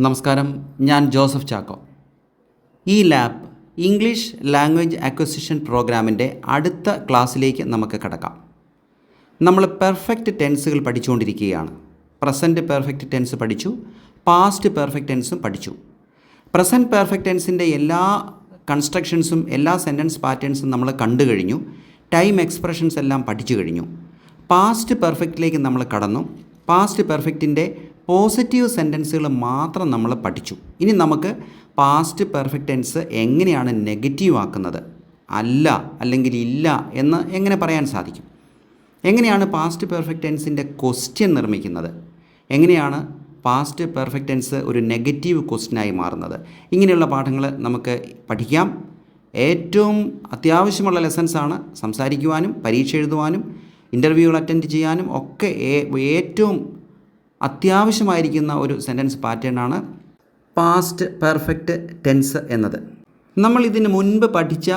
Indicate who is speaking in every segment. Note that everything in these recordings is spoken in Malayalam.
Speaker 1: നമസ്കാരം ഞാൻ ജോസഫ് ചാക്കോ. ഈ ലാബ് ഇംഗ്ലീഷ് ലാംഗ്വേജ് അക്വസിഷൻ പ്രോഗ്രാമിന്റെ അടുത്ത ക്ലാസ്സിലേക്ക് നമുക്ക് കടക്കാം. നമ്മൾ പെർഫെക്റ്റ് ടെൻസുകൾ പഠിച്ചുകൊണ്ടിരിക്കുകയാണ്. പ്രസന്റ് പെർഫെക്റ്റ് ടെൻസ് പഠിച്ചു പാസ്റ്റ് പെർഫെക്റ്റ് ടെൻസും പഠിച്ചു. പ്രസന്റ് പെർഫെക്റ്റ് ടെൻസിന്റെ എല്ലാ കൺസ്ട്രക്ഷൻസും എല്ലാ സെന്റൻസ് പാറ്റേൺസും നമ്മൾ കണ്ടു കഴിഞ്ഞു. ടൈം എക്സ്പ്രഷൻസ് എല്ലാം പഠിച്ചു കഴിഞ്ഞു. പാസ്റ്റ് പെർഫെക്റ്റിലേക്ക് നമ്മൾ കടന്നു. പാസ്റ്റ് പെർഫെക്റ്റിന്റെ പോസിറ്റീവ് സെന്റൻസുകൾ മാത്രം നമ്മൾ പഠിച്ചു. ഇനി നമുക്ക് പാസ്റ്റ് പെർഫെക്റ്റ് ടെൻസ് എങ്ങനെയാണ് നെഗറ്റീവ് ആക്കുന്നത്? അല്ല അല്ലെങ്കിൽ ഇല്ല എന്ന് എങ്ങനെ പറയാൻ സാധിക്കും? എങ്ങനെയാണ് പാസ്റ്റ് പെർഫെക്റ്റ് ടെൻസിന്റെ ക്വസ്റ്റ്യൻ നിർമ്മിക്കുന്നത്? എങ്ങനെയാണ് പാസ്റ്റ് പെർഫെക്റ്റ് ടെൻസ് ഒരു നെഗറ്റീവ് ക്വസ്റ്റ്യനായി മാറുന്നത്? ഇങ്ങനെയുള്ള പാഠങ്ങൾ നമുക്ക് പഠിക്കാം. ഏറ്റവും അത്യാവശ്യമുള്ള ലെസൺസാണ് സംസാരിക്കുവാനും പരീക്ഷ എഴുതുവാനും ഇന്റർവ്യൂകൾ അറ്റൻഡ് ചെയ്യാനും ഒക്കെ ഏറ്റവും അത്യാവശ്യമായിരിക്കുന്ന ഒരു സെന്റൻസ് പാറ്റേണാണ് പാസ്റ്റ് പെർഫെക്റ്റ് ടെൻസ് എന്നത്. നമ്മൾ ഇതിന് മുൻപ് പഠിച്ച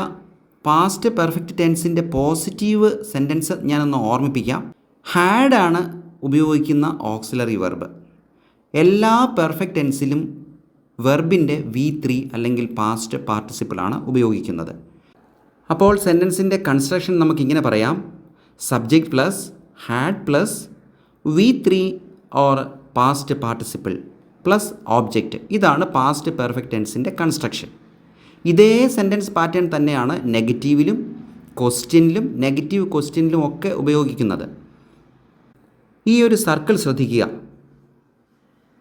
Speaker 1: പാസ്റ്റ് പെർഫെക്റ്റ് ടെൻസിന്റെ പോസിറ്റീവ് സെന്റൻസ് ഞാനൊന്ന് ഓർമ്മിപ്പിക്കാം. ഹാഡാണ് ഉപയോഗിക്കുന്ന ഓക്സിലറി വെർബ് എല്ലാ പെർഫെക്റ്റ് ടെൻസിലും വെർബിന്റെ വി ത്രീ അല്ലെങ്കിൽ പാസ്റ്റ് പാർട്ടിസിപ്പിളാണ് ഉപയോഗിക്കുന്നത്. അപ്പോൾ സെന്റൻസിന്റെ കൺസ്ട്രക്ഷൻ നമുക്കിങ്ങനെ പറയാം. Subject plus had plus V three or past participle plus object ഇതാണ് പാസ്റ്റ് പെർഫെക്റ്റ് ടെൻസിന്റെ കൺസ്ട്രക്ഷൻ ഇതേ സെന്റൻസ് പാറ്റേൺ തന്നെയാണ് നെഗറ്റീവിലും ക്വസ്റ്റ്യനിലും നെഗറ്റീവ് ക്വസ്റ്റ്യനിലും ഒക്കെ ഉപയോഗിക്കുന്നത്. ഈ ഒരു സർക്കിൾ ശ്രദ്ധിക്കുക.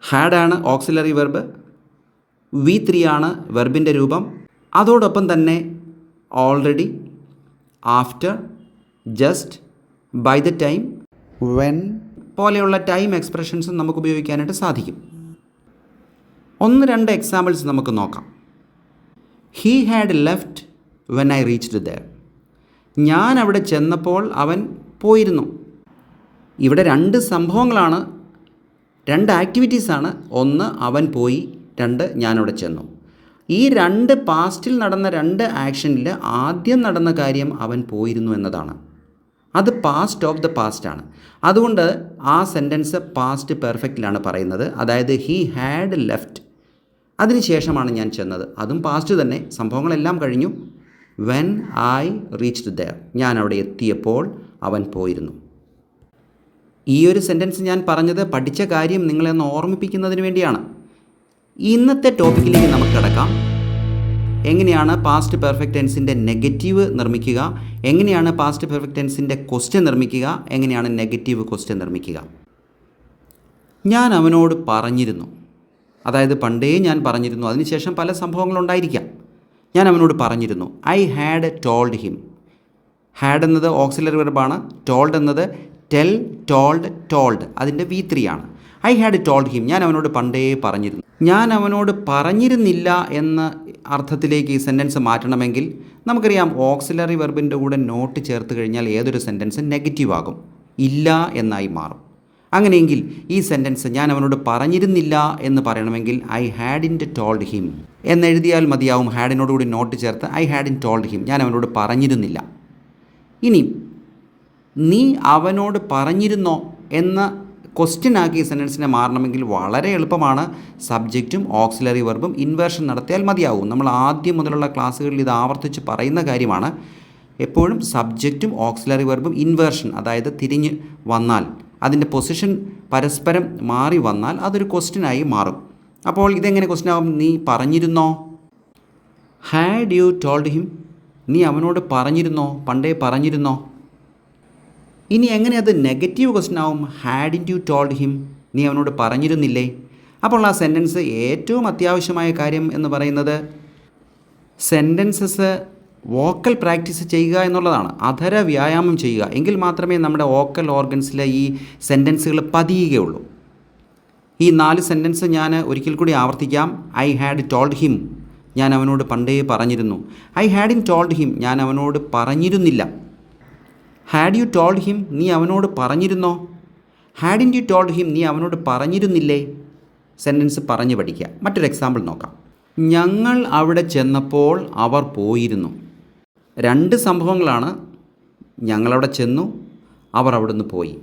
Speaker 1: ഹാഡാണ് ഓക്സിലറി വെർബ് വി ത്രീ ആണ് വെർബിന്റെ രൂപം. അതോടൊപ്പം തന്നെ already after just by the time when പോലെയുള്ള ടൈം എക്സ്പ്രഷൻസും നമുക്ക് ഉപയോഗിക്കാനായിട്ട് സാധിക്കും. ഒന്ന് രണ്ട് എക്സാമ്പിൾസ് നമുക്ക് നോക്കാം. He had left when I reached there ഞാൻ അവിടെ ചെന്നപ്പോൾ അവൻ പോയിരുന്നു. ഇവിടെ രണ്ട് സംഭവങ്ങളാണ് രണ്ട് ആക്ടിവിറ്റീസാണ് ഒന്ന് അവൻ പോയി. രണ്ട് ഞാനവിടെ ചെന്നു. ഈ രണ്ട് പാസ്റ്റിൽ നടന്ന രണ്ട് ആക്ഷനിൽ ആദ്യം നടന്ന കാര്യം അവൻ പോയിരുന്നു എന്നതാണ്. അത് പാസ്റ്റ് ഓഫ് ദ പാസ്റ്റ് ആണ്. അതുകൊണ്ട് ആ സെന്റൻസ് പാസ്റ്റ് പെർഫെക്റ്റിലാണ് പറയുന്നത്. അതായത് ഹീ ഹാഡ് ലെഫ്റ്റ് അതിനുശേഷമാണ് ഞാൻ ചെന്നത്. അതും പാസ്റ്റ് തന്നെ. സംഭവങ്ങളെല്ലാം കഴിഞ്ഞു. വെൻ ഐ റീച്ച്ഡ് ദർ ഞാൻ അവിടെ എത്തിയപ്പോൾ അവൻ പോയിരുന്നു. ഈ ഒരു സെന്റൻസ് ഞാൻ പറഞ്ഞത് പഠിച്ച കാര്യം നിങ്ങളെ ഒന്ന് ഓർമ്മിപ്പിക്കുന്നതിന് വേണ്ടിയാണ്. ഇന്നത്തെ ടോപ്പിക്കിലേക്ക് നമുക്ക് കിടക്കാം. എങ്ങനെയാണ് പാസ്റ്റ് പെർഫെക്റ്റ് ടെൻസിന്റെ നെഗറ്റീവ് നിർമ്മിക്കുക? എങ്ങനെയാണ് പാസ്റ്റ് പെർഫെക്റ്റ് ടെൻസിന്റെ ക്വസ്റ്റ്യൻ നിർമ്മിക്കുക? എങ്ങനെയാണ് നെഗറ്റീവ് ക്വസ്റ്റ്യൻ നിർമ്മിക്കുക? ഞാൻ അവനോട് പറഞ്ഞിരുന്നു. അതായത് പണ്ടേ ഞാൻ പറഞ്ഞിരുന്നു. അതിനുശേഷം പല സംഭവങ്ങളുണ്ടായിരിക്കാം ഞാൻ അവനോട് പറഞ്ഞിരുന്നു. I had told him had എന്നത് ഓക്സിലറി വെർബാണ് ടോൾഡ് എന്നത് ടെൽ ടോൾഡ് ടോൾഡ് അതിന്റെ വി ത്രീ ആണ്. ഐ ഹാഡ് ടോൾഡ് ഹിം ഞാൻ അവനോട് പണ്ടേ പറഞ്ഞിരുന്നു. ഞാൻ അവനോട് പറഞ്ഞിരുന്നില്ല എന്ന അർത്ഥത്തിലേക്ക് ഈ സെന്റൻസ് മാറ്റണമെങ്കിൽ നമുക്കറിയാം ഓക്സിലറി വെർബിന്റെ കൂടെ നോട്ട് ചേർത്ത് കഴിഞ്ഞാൽ ഏതൊരു സെന്റൻസും നെഗറ്റീവ് ആകും. ഇല്ല എന്നായി മാറും. അങ്ങനെയെങ്കിൽ ഈ സെന്റൻസ് ഞാൻ അവനോട് പറഞ്ഞിരുന്നില്ല എന്ന് പറയണമെങ്കിൽ I hadn't told him എന്നെഴുതിയാൽ മതിയാവും ഹാഡിനോട് കൂടി നോട്ട് ചേർത്ത് I hadn't told him ഞാൻ അവനോട് പറഞ്ഞിരുന്നില്ല. ഇനി നീ അവനോട് പറഞ്ഞിരുന്നോ? എന്ന ക്വസ്റ്റ്യൻ ആക്കി സെന്റൻസിനെ മാറണമെങ്കിൽ വളരെ എളുപ്പമാണ്. സബ്ജക്റ്റും ഓക്സിലറി വെർബും ഇൻവേർഷൻ നടത്തിയാൽ മതിയാവും. നമ്മൾ ആദ്യം മുതലുള്ള ക്ലാസ്സുകളിൽ ഇത് ആവർത്തിച്ച് പറയുന്ന കാര്യമാണ്. എപ്പോഴും സബ്ജക്റ്റും ഓക്സിലറി വെർബും ഇൻവേർഷൻ അതായത് തിരിഞ്ഞ് വന്നാൽ അതിന്റെ പൊസിഷൻ പരസ്പരം മാറി വന്നാൽ അതൊരു ക്വസ്റ്റ്യനായി മാറും. അപ്പോൾ ഇതെങ്ങനെ ക്വസ്റ്റ്യൻ ആവും? നീ പറഞ്ഞിരുന്നോ? ഹാഡ് യു ടോൾഡ് ഹിം നീ അവനോട് പറഞ്ഞിരുന്നോ? പണ്ടേ പറഞ്ഞിരുന്നോ? ഇനി എങ്ങനെ അത് നെഗറ്റീവ് ക്വസ്റ്റ്യൻ ആവും? ഹാഡിൻ യു ടോൾഡ് ഹിം നീ അവനോട് പറഞ്ഞിരുന്നില്ലേ? അപ്പോൾ ആ സെന്റൻസ് ഏറ്റവും അത്യാവശ്യമായ കാര്യം എന്ന് പറയുന്നത് സെന്റൻസസ് വോക്കൽ പ്രാക്ടീസ് ചെയ്യുക എന്നുള്ളതാണ്. അധര വ്യായാമം ചെയ്യുക. എങ്കിൽ മാത്രമേ നമ്മുടെ വോക്കൽ ഓർഗൻസിലെ ഈ സെന്റൻസുകൾ പതിയുകയുള്ളൂ. ഈ നാല് സെന്റൻസ് ഞാൻ ഒരിക്കൽ കൂടി ആവർത്തിക്കാം. ഐ ഹാഡ് ടോൾഡ് ഹിം ഞാൻ അവനോട് പണ്ടേ പറഞ്ഞിരുന്നു. I hadn't told him ഞാൻ അവനോട് പറഞ്ഞിരുന്നില്ല. ഹാഡ് യു ടോൾഡ് ഹിം നീ അവനോട് പറഞ്ഞിരുന്നോ? Hadn't you told him നീ അവനോട് പറഞ്ഞിരുന്നില്ലേ? സെന്റൻസ് പറഞ്ഞു പഠിക്കുക. മറ്റൊരു എക്സാമ്പിൾ നോക്കാം. ഞങ്ങൾ അവിടെ ചെന്നപ്പോൾ അവർ പോയിരുന്നു. രണ്ട് സംഭവങ്ങളാണ് ഞങ്ങളവിടെ ചെന്നു അവർ അവിടുന്ന് പോയി.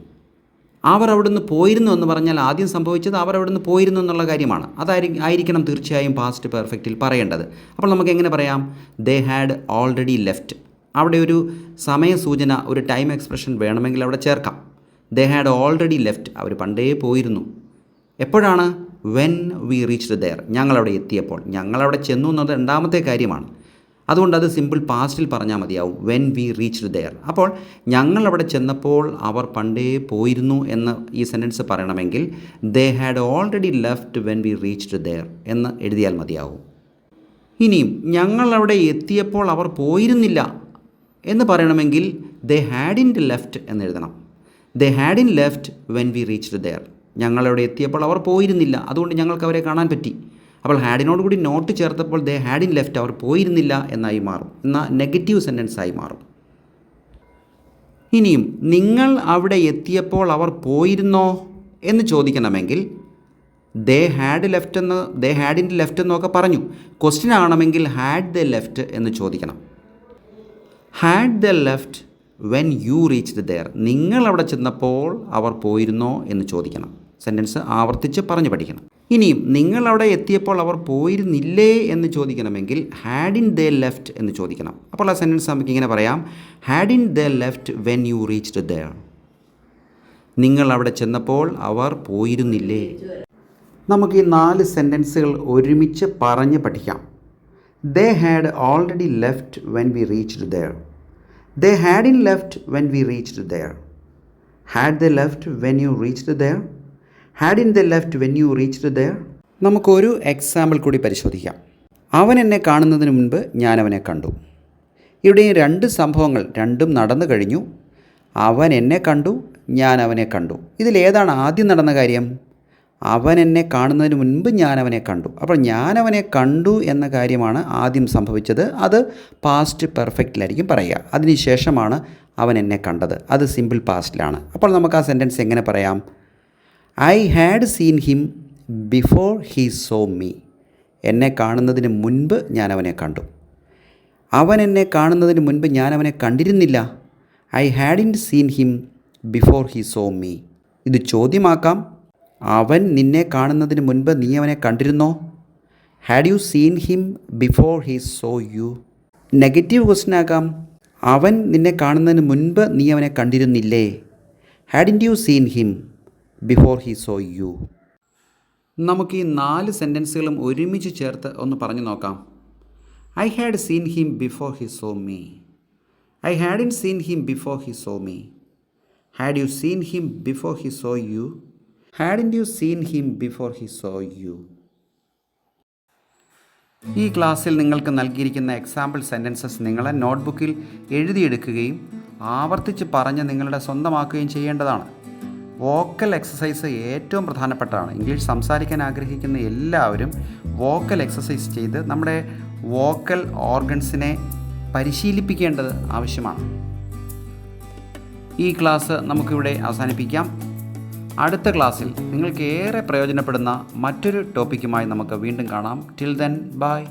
Speaker 1: അവർ അവിടുന്ന് പോയിരുന്നു എന്ന് പറഞ്ഞാൽ ആദ്യം സംഭവിച്ചത് അവർ അവിടുന്ന് പോയിരുന്നു എന്നുള്ള കാര്യമാണ്. അതായിരിക്കും ആയിരിക്കണം തീർച്ചയായും പാസ്റ്റ് പെർഫെക്റ്റിൽ പറയേണ്ടത്. അപ്പോൾ നമുക്ക് എങ്ങനെ പറയാം? ദേ ഹാഡ് ഓൾറെഡി ലെഫ്റ്റ് അവിടെ ഒരു സമയസൂചന ഒരു ടൈം എക്സ്പ്രഷൻ വേണമെങ്കിൽ അവിടെ ചേർക്കാം. ദേ ഹാഡ് ഓൾറെഡി ലെഫ്റ്റ് അവർ പണ്ടേ പോയിരുന്നു. എപ്പോഴാണ്? വെൻ വി റീച്ച്ഡ് ദെയർ ഞങ്ങളവിടെ എത്തിയപ്പോൾ. ഞങ്ങളവിടെ ചെന്നു എന്നത് രണ്ടാമത്തെ കാര്യമാണ്. അതുകൊണ്ട് അത് സിമ്പിൾ പാസ്റ്റിൽ പറഞ്ഞാൽ മതിയാവും. വെൻ വി റീച്ച്ഡ് ദെയർ അപ്പോൾ ഞങ്ങളവിടെ ചെന്നപ്പോൾ അവർ പണ്ടേ പോയിരുന്നു എന്ന് ഈ സെന്റൻസ് പറയണമെങ്കിൽ they had already left when we reached there എന്ന് എഴുതിയാൽ മതിയാവും. ഇനിയും ഞങ്ങളവിടെ എത്തിയപ്പോൾ അവർ പോയിരുന്നില്ല. എന്ന് പറയണമെങ്കിൽ ദേ ഹാഡ് ഇൻ ലെഫ്റ്റ് എന്ന് എഴുതണം they hadn't left when we reached there ഞങ്ങളവിടെ എത്തിയപ്പോൾ അവർ പോയിരുന്നില്ല. അതുകൊണ്ട് ഞങ്ങൾക്ക് അവരെ കാണാൻ പറ്റി. അപ്പോൾ ഹാഡിനോട് കൂടി നോട്ട് ചേർത്തപ്പോൾ ദേ ഹാഡ് ഇൻ ലെഫ്റ്റ് അവർ പോയിരുന്നില്ല എന്നായി മാറും. എന്നാൽ നെഗറ്റീവ് സെന്റൻസ് ആയി മാറും. ഇനിയും നിങ്ങൾ അവിടെ എത്തിയപ്പോൾ അവർ പോയിരുന്നോ? എന്ന് ചോദിക്കണമെങ്കിൽ ദേ ഹാഡ് ലെഫ്റ്റ് എന്ന് ദേ ഹാഡ് ഇൻ ലെഫ്റ്റ് എന്നൊക്കെ പറഞ്ഞു. ക്വസ്റ്റ്യൻ ആണെങ്കിൽ ഹാഡ് ദ ലെഫ്റ്റ് എന്ന് ചോദിക്കണം. Had they left when you reached there നിങ്ങൾ അവിടെ ചെന്നപ്പോൾ അവർ പോയിരുന്നോ എന്ന് ചോദിക്കണം. സെന്റൻസ് ആവർത്തിച്ച് പറഞ്ഞു പഠിക്കണം. ഇനിയും നിങ്ങൾ അവിടെ എത്തിയപ്പോൾ അവർ പോയിരുന്നില്ലേ എന്ന് ചോദിക്കണമെങ്കിൽ ഹാഡ് ഇൻ ദ ലെഫ്റ്റ് എന്ന് ചോദിക്കണം. അപ്പോൾ ആ സെന്റൻസ് നമുക്ക് ഇങ്ങനെ പറയാം. Hadn't they left when you reached there നിങ്ങൾ അവിടെ ചെന്നപ്പോൾ അവർ പോയിരുന്നില്ലേ? നമുക്ക് ഈ നാല് സെന്റൻസുകൾ ഒരുമിച്ച് പറഞ്ഞ് പഠിക്കാം. They had already left when we reached there they hadn't left when we there. Had had they left when you there? Hadn't they left when you reached there നമുക്കൊരു എക്സാമ്പിൾ കൂടി പരിശോധിക്കാം. അവൻ എന്നെ കാണുന്നതിന് മുൻപ് ഞാൻ അവനെ കണ്ടു. ഇവിടെ രണ്ട് സംഭവങ്ങൾ രണ്ടും നടന്നു കഴിഞ്ഞു. അവൻ എന്നെ കണ്ടു ഞാൻ അവനെ കണ്ടു. ഇതിലേതാണ് ആദ്യം നടന്ന കാര്യം? അവൻ എന്നെ കാണുന്നതിന് മുൻപ് ഞാൻ അവനെ കണ്ടു. അപ്പോൾ ഞാൻ അവനെ കണ്ടു എന്ന കാര്യമാണ് ആദ്യം സംഭവിച്ചത്. അത് പാസ്റ്റ് പെർഫെക്റ്റിലായിരിക്കും പറയുക. അതിനുശേഷമാണ് അവൻ എന്നെ കണ്ടത്. അത് സിമ്പിൾ പാസ്റ്റിലാണ് അപ്പോൾ നമുക്ക് ആ സെന്റൻസ് എങ്ങനെ പറയാം? I had seen him before he saw me എന്നെ കാണുന്നതിന് മുൻപ് ഞാൻ അവനെ കണ്ടു. അവൻ എന്നെ കാണുന്നതിന് മുൻപ് ഞാൻ അവനെ കണ്ടിരുന്നില്ല. I hadn't seen him before he saw me ഇത് ചോദ്യമാക്കാം. അവൻ നിന്നെ കാണുന്നതിന് മുൻപ് നീ അവനെ കണ്ടിരുന്നോ? Had you seen him before he saw you negative question ആകാം. അവൻ നിന്നെ കാണുന്നതിന് മുൻപ് നീ അവനെ കണ്ടിരുന്നില്ലേ? Hadn't you seen him before he saw you നമുക്ക് ഈ നാല് സെന്റൻസുകളും ഒരുമിച്ച് ചേർത്ത് ഒന്ന് പറഞ്ഞു നോക്കാം. I had seen him before he saw me I hadn't seen him before he saw me had you seen him before he saw you hadn't you seen him before he saw you ഈ ക്ലാസ്സിൽ നിങ്ങൾക്ക് നൽകിയിരിക്കുന്ന എക്സാമ്പിൾ സെന്റൻസസ് നിങ്ങളെ നോട്ട്ബുക്കിൽ എഴുതിയെടുക്കുകയും ആവർത്തിച്ച് പറഞ്ഞ് നിങ്ങളുടെ സ്വന്തമാക്കുകയും ചെയ്യേണ്ടതാണ്. വോക്കൽ എക്സസൈസ് ഏറ്റവും പ്രധാനപ്പെട്ടതാണ്. ഇംഗ്ലീഷ് സംസാരിക്കാൻ ആഗ്രഹിക്കുന്ന എല്ലാവരും വോക്കൽ എക്സസൈസ് ചെയ്ത് നമ്മുടെ വോക്കൽ ഓർഗൻസിനെ പരിശീലിപ്പിക്കേണ്ടത് ആവശ്യമാണ്. ഈ ക്ലാസ് നമുക്കിവിടെ അവസാനിപ്പിക്കാം. അടുത്ത ക്ലാസ്സിൽ നിങ്ങൾക്ക് ഏറെ പ്രയോജനപ്പെടുന്ന മറ്റൊരു ടോപ്പിക്കുമായി നമുക്ക് വീണ്ടും കാണാം. Till then bye